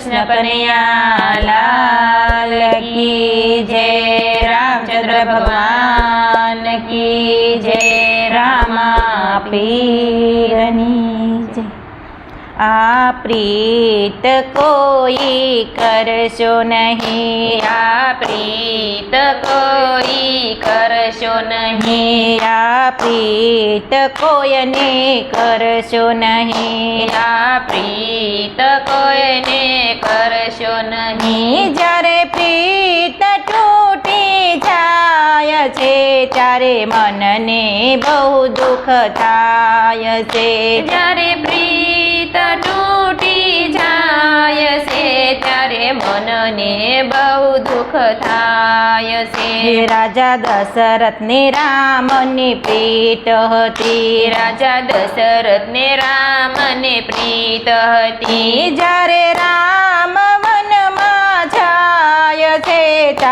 કનૈયા લાલ કી જય, રામચંદ્ર ભગવાન કી જય રામા પીરની જય. આ પ્રીત કોઈ કરશો નહીં, આ પ્રીત કોઈ કરશો નહીં, આ પ્રીત કોઈને કરશો નહીં, આ ત્યારે મનને બહુ દુઃખ થાય છે. જ્યારે પ્રીત તૂટી જાય છે ત્યારે મનને બહુ દુઃખ થાય છે. રાજા દશરથને રામની પ્રીત હતી. રાજા દશરથને રામને પ્રીત હતી. જ્યારે રામ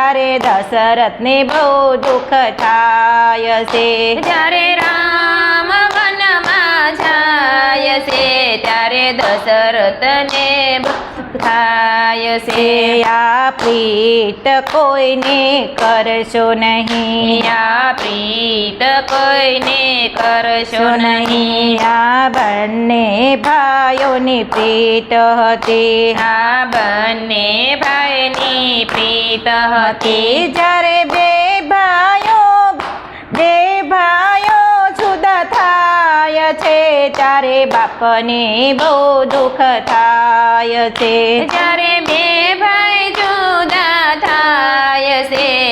ત્યારે દશરથને બહુ દુઃખ થાય છે જ્યારે રામ વનમાં જાય છે ત્યારે દશરથને થાય છે. આ પ્રીત કોઈને કરશો નહીં. આ પ્રીત કોઈને કરશો નહીં. આ બંને ભાઈઓની પ્રીત હતી. આ બંને ભાઈની પ્રીત હતી જ્યારે બે ભાઈઓ બે ભાઈઓ જુદા થાય છે, ત્યારે બાપને બહુ દુઃખ થાય છે. જ્યારે બે ભાઈ જુદા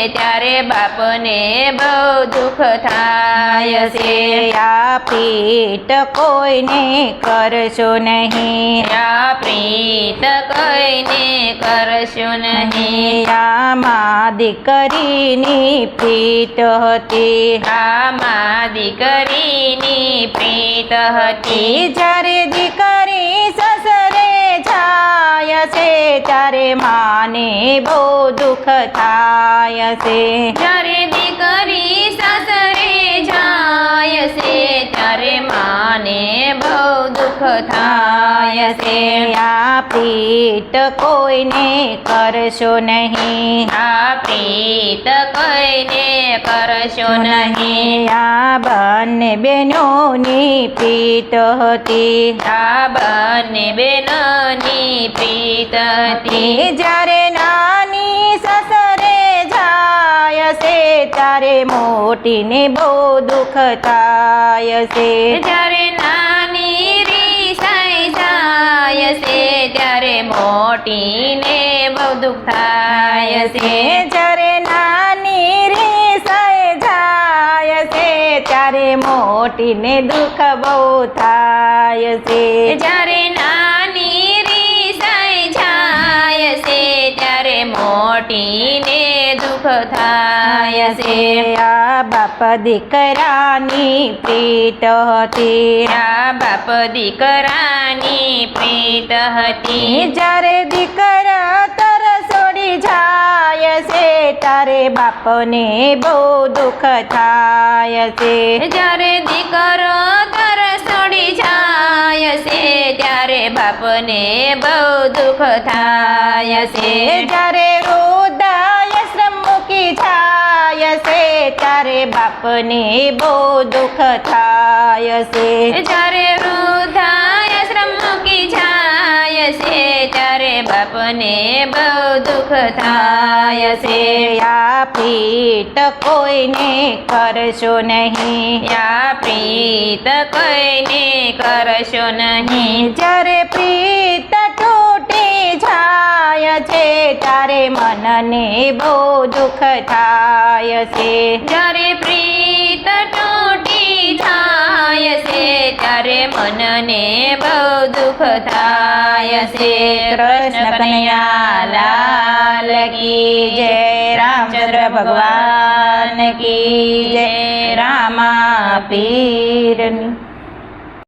ત્યારે બાપને બહુ દુઃખ થાય છે. આ પ્રીત કોઈને કરશો નહીં. આ પ્રીત કોઈને કરશો નહીં. આમાં દીકરીની પ્રીત હતી. આમાં દીકરીની પ્રીત હતી. જ્યારે દીકરી છે ત્યારે માને બહુ દુઃખ થાય છે જ્યારે દીકરી સસરે જાય છે ત્યારે માને બહુ દુઃખ થાય છે આ પ્રીત કોઈને કરશો નહીં આ પ્રીત કોઈને કરશો નહીં આ બંને બહેનોની પ્રીત હતી આ બંને બહેનોની પ્રીત હતી જ્યારે નાની સસરે જાય છે ત્યારે મોટીને બહુ દુઃખ થાય છે જ્યારે નાની રીસાઈ જાય છે ત્યારે મોટીને બહુ દુઃખ થાય છે જ્યારે નાની રીસાઈ જાય છે ત્યારે મોટીને દુઃખ બહુ થાય છે થાય છે આ બાપ દીકરાની પ્રીત હતી આ બાપ દીકરાની પ્રીત હતી જ્યારે દીકરા તરસોડી જાય છે તારે બાપને બહુ દુઃખ થાય છે જ્યારે દીકરો તરસોડી જાય છે ત્યારે બાપને બહુ દુઃખ થાય છે જ્યારે ત્યારે બાપને બહુ દુઃખ થાય છે જ્યારે વૃદ્ધાશ્રમ મૂકી જાય છે ત્યારે બાપને બહુ દુઃખ થાય છે આ પ્રીત કોઈને કરશો નહીં આ પ્રીત કોઈને કરશો નહીં જ્યારે પ્રીત તૂટી જાય છે ત્યારે મનને બહુ દુઃખ થાય છે જ્યારે પ્રીત તૂટી થાય છે, ત્યારે મનને બહુ દુઃખ થાય છે. કૃષ્ણ કનૈયા, લાલ કી જય, રામચંદ્ર ભગવાન કી જય, રામા પીરની